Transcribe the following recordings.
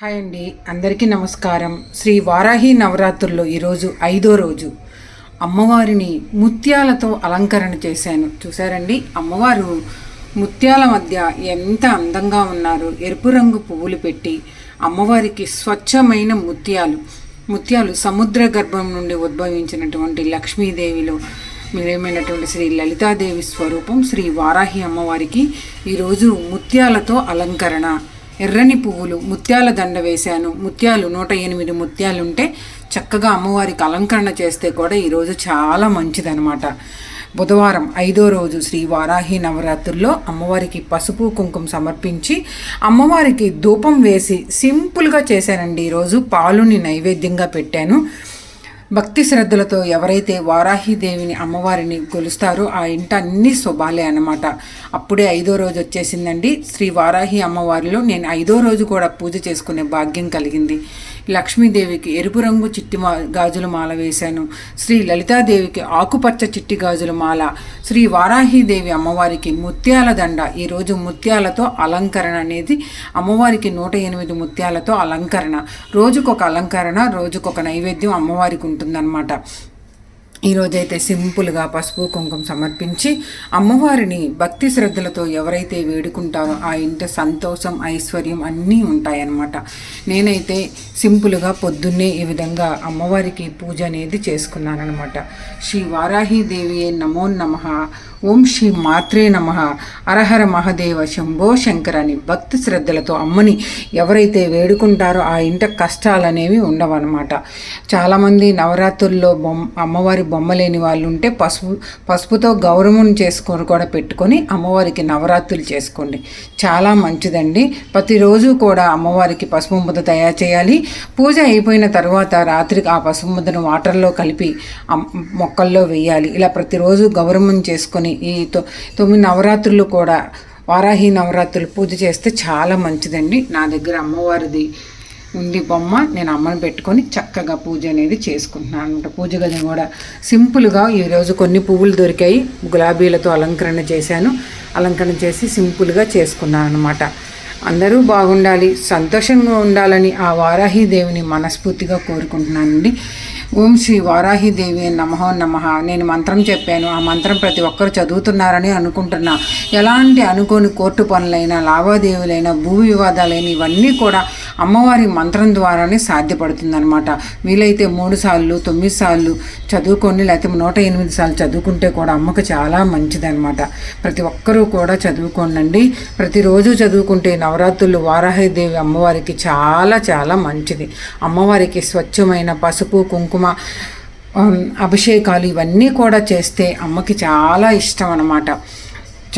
Hi అండి. అందరికీ నమస్కారం. శ్రీ వారాహి నవరాత్రుల్లో ఈరోజు ఐదో రోజు. అమ్మవారిని ముత్యాలతో అలంకరణ చేశాను. చూసారండి అమ్మవారు ముత్యాల మధ్య ఎంత అందంగా ఉన్నారు. ఎరుపు రంగు పువ్వులు పెట్టి అమ్మవారికి స్వచ్ఛమైన ముత్యాలు. ముత్యాలు సముద్ర గర్భం నుండి ఉద్భవించినటువంటి లక్ష్మీదేవిలో మిలమైనటువంటి శ్రీ లలితాదేవి స్వరూపం శ్రీ వారాహి అమ్మవారికి ఈరోజు ముత్యాలతో అలంకరణ ఎర్రని పువ్వులు ముత్యాల దండ వేశాను. ముత్యాలు నూట ఎనిమిది ముత్యాలుంటే చక్కగా అమ్మవారికి అలంకరణ చేస్తే కూడా ఈరోజు చాలా మంచిదనమాట బుధవారం ఐదో రోజు శ్రీ వారాహి నవరాత్రుల్లో అమ్మవారికి పసుపు కుంకుమ సమర్పించి అమ్మవారికి ధూపం వేసి సింపుల్గా చేశానండి. ఈరోజు పాలుని నైవేద్యంగా పెట్టాను. భక్తి శ్రద్ధలతో ఎవరైతే వారాహిదేవిని అమ్మవారిని కొలుస్తారో ఆ ఇంట అన్ని శుభాలే అనమాట అప్పుడే ఐదో రోజు వచ్చేసిందండి. శ్రీ వారాహి అమ్మవారిలో నేను ఐదో రోజు కూడా పూజ చేసుకునే భాగ్యం కలిగింది. లక్ష్మీదేవికి ఎరుపు రంగు చిట్టి మా గాజుల మాల వేశాను. శ్రీ లలితాదేవికి ఆకుపచ్చ చిట్టి గాజుల మాల. శ్రీ వారాహిదేవి అమ్మవారికి ముత్యాల దండ. ఈరోజు ముత్యాలతో అలంకరణ అనేది అమ్మవారికి నూట ఎనిమిది ముత్యాలతో అలంకరణ. రోజుకొక అలంకరణ రోజుకొక నైవేద్యం అమ్మవారికి ఉంటుంది. ఉంటుందన్నమాట. ఈరోజైతే సింపుల్గా పసుపు కుంకుమ సమర్పించి అమ్మవారిని భక్తి శ్రద్ధలతో ఎవరైతే వేడుకుంటారో ఆ ఇంట సంతోషం ఐశ్వర్యం అన్నీ ఉంటాయన్నమాట. నేనైతే సింపుల్గా పొద్దున్నే ఈ విధంగా అమ్మవారికి పూజ అనేది చేసుకున్నానమాట శ్రీ వారాహీదేవి నమో నమ. ఓం శ్రీ మాత్రే నమ. అరహర మహదేవ శంభో శంకరని అని భక్తి శ్రద్ధలతో అమ్మని ఎవరైతే వేడుకుంటారో ఆ ఇంట కష్టాలు అనేవి ఉండవన్నమాట. చాలామంది నవరాత్రుల్లో బొమ్మ అమ్మవారి బొమ్మ లేని వాళ్ళు ఉంటే పసుపు పసుపుతో గౌరవం చేసుకొని కూడా పెట్టుకొని అమ్మవారికి నవరాత్రులు చేసుకోండి. చాలా మంచిదండి. ప్రతిరోజు కూడా అమ్మవారికి పసుపు ముద్ద తయారు చేయాలి. పూజ అయిపోయిన తర్వాత రాత్రికి ఆ పసుపు ముద్దను వాటర్లో కలిపి మొక్కల్లో వేయాలి. ఇలా ప్రతిరోజు గౌరవం చేసుకొని ఈ తొ తొమ్మిది నవరాత్రులు కూడా వారాహి నవరాత్రులు పూజ చేస్తే చాలా మంచిదండి. నా దగ్గర అమ్మవారిది ఉంది బొమ్మ నేను అమ్మని పెట్టుకొని చక్కగా పూజ అనేది చేసుకుంటున్నాను అనమాట పూజ గది కూడా సింపుల్గా ఈరోజు కొన్ని పువ్వులు దొరికాయి గులాబీలతో అలంకరణ చేశాను. అలంకరణ చేసి సింపుల్గా చేసుకున్నాను అనమాట అందరూ బాగుండాలి సంతోషంగా ఉండాలని ఆ వారాహి దేవుని మనస్ఫూర్తిగా కోరుకుంటున్నానండి. ఓం శ్రీ వారాహిదేవి నమహో నమ. నేను మంత్రం చెప్పాను ఆ మంత్రం ప్రతి ఒక్కరు చదువుతున్నారని అనుకుంటున్నా. ఎలాంటి అనుకోని కోర్టు పనులైనా లావాదేవీలైనా భూ వివాదాలైన ఇవన్నీ కూడా అమ్మవారి మంత్రం ద్వారానే సాధ్యపడుతుందనమాట వీలైతే మూడు సార్లు తొమ్మిది సార్లు చదువుకొని లేకపోతే నూట ఎనిమిది సార్లు చదువుకుంటే కూడా అమ్మకు చాలా మంచిదనమాట ప్రతి ఒక్కరూ కూడా చదువుకోనండి. ప్రతిరోజు చదువుకుంటే నవరాత్రులు వారాహిదేవి అమ్మవారికి చాలా చాలా మంచిది. అమ్మవారికి స్వచ్ఛమైన పసుపు కుంకుమ అభిషేకాలు ఇవన్నీ కూడా చేస్తే అమ్మకి చాలా ఇష్టం అన్నమాట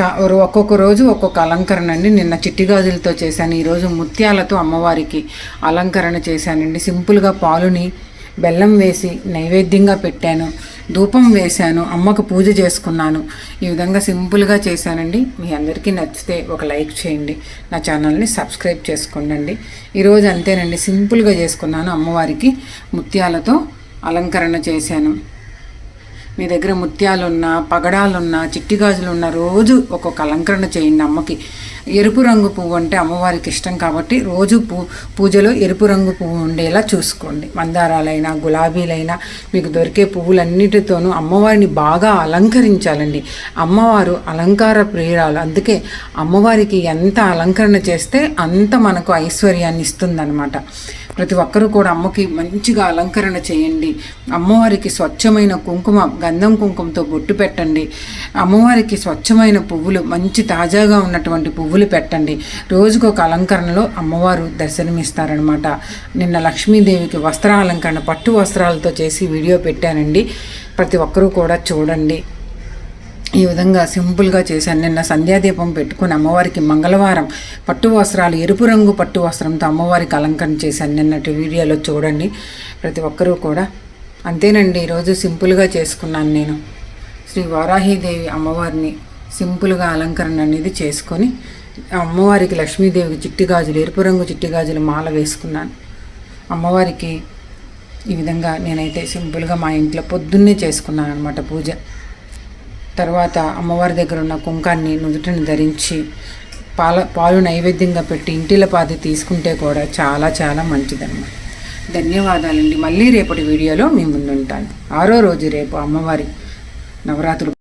చా ఒక్కొక్క రోజు ఒక్కొక్క అలంకరణ అండి. నిన్న చిట్టి గాజులతో చేశాను ఈరోజు ముత్యాలతో అమ్మవారికి అలంకరణ చేశానండి. సింపుల్గా పాలుని బెల్లం వేసి నైవేద్యంగా పెట్టాను. ధూపం వేశాను. అమ్మకు పూజ చేసుకున్నాను. ఈ విధంగా సింపుల్గా చేశానండి. మీ అందరికీ నచ్చితే ఒక లైక్ చేయండి. నా ఛానల్ని సబ్స్క్రైబ్ చేసుకోండి ఈరోజు అంతేనండి. సింపుల్గా చేసుకున్నాను. అమ్మవారికి ముత్యాలతో అలంకరణ చేశాను. మీ దగ్గర ముత్యాలున్నా పగడాలున్నా చిట్టి గాజులున్నా రోజు ఒక్కొక్క అలంకరణ చేయండి అమ్మకి. ఎరుపు రంగు పువ్వు అంటే అమ్మవారికి ఇష్టం కాబట్టి రోజు పూ పూజలో ఎరుపు రంగు పువ్వు ఉండేలా చూసుకోండి. మందారాలైనా గులాబీలైనా మీకు దొరికే పువ్వులన్నిటితోనూ అమ్మవారిని బాగా అలంకరించాలండి. అమ్మవారు అలంకార ప్రియురాలు. అందుకే అమ్మవారికి ఎంత అలంకరణ చేస్తే అంత మనకు ఐశ్వర్యాన్ని ఇస్తుందన్నమాట. ప్రతి ఒక్కరూ కూడా అమ్మకి మంచిగా అలంకరణ చేయండి. అమ్మవారికి స్వచ్ఛమైన కుంకుమ గంధం కుంకుమతో బొట్టు పెట్టండి. అమ్మవారికి స్వచ్ఛమైన పువ్వులు మంచి తాజాగా ఉన్నటువంటి పువ్వులు పెట్టండి. రోజుకు ఒక అలంకరణలో అమ్మవారు దర్శనమిస్తారనమాట నిన్న లక్ష్మీదేవికి వస్త్ర అలంకరణ పట్టు వస్త్రాలతో చేసి వీడియో పెట్టానండి. ప్రతి ఒక్కరూ కూడా చూడండి. ఈ విధంగా సింపుల్గా చేశాను. నిన్న సంధ్యాదీపం పెట్టుకుని అమ్మవారికి మంగళవారం పట్టు వస్త్రాలు ఎరుపు రంగు పట్టు వస్త్రంతో అమ్మవారికి అలంకరణ చేశాను. నిన్నటి వీడియోలో చూడండి ప్రతి ఒక్కరూ కూడా. అంతేనండి ఈరోజు సింపుల్గా చేసుకున్నాను నేను. శ్రీ వారాహీదేవి అమ్మవారిని సింపుల్గా అలంకరణ అనేది చేసుకొని అమ్మవారికి లక్ష్మీదేవికి చిట్టి గాజులు ఎరుపు రంగు చిట్టి గాజులు మాల వేసుకున్నాను. అమ్మవారికి ఈ విధంగా నేనైతే సింపుల్గా మా ఇంట్లో పొద్దున్నే చేసుకున్నాను అనమాట పూజ. తర్వాత అమ్మవారి దగ్గర ఉన్న కుంకాన్ని నుదుటిని ధరించి పాల పాలు నైవేద్యంగా పెట్టి ఇంటిల పాది తీసుకుంటే కూడా చాలా చాలా మంచిదన్నమాట. ధన్యవాదాలండి. మళ్ళీ రేపటి వీడియోలో మీ ముందుంటాను. ఆరో రోజు రేపు అమ్మవారి నవరాత్రులు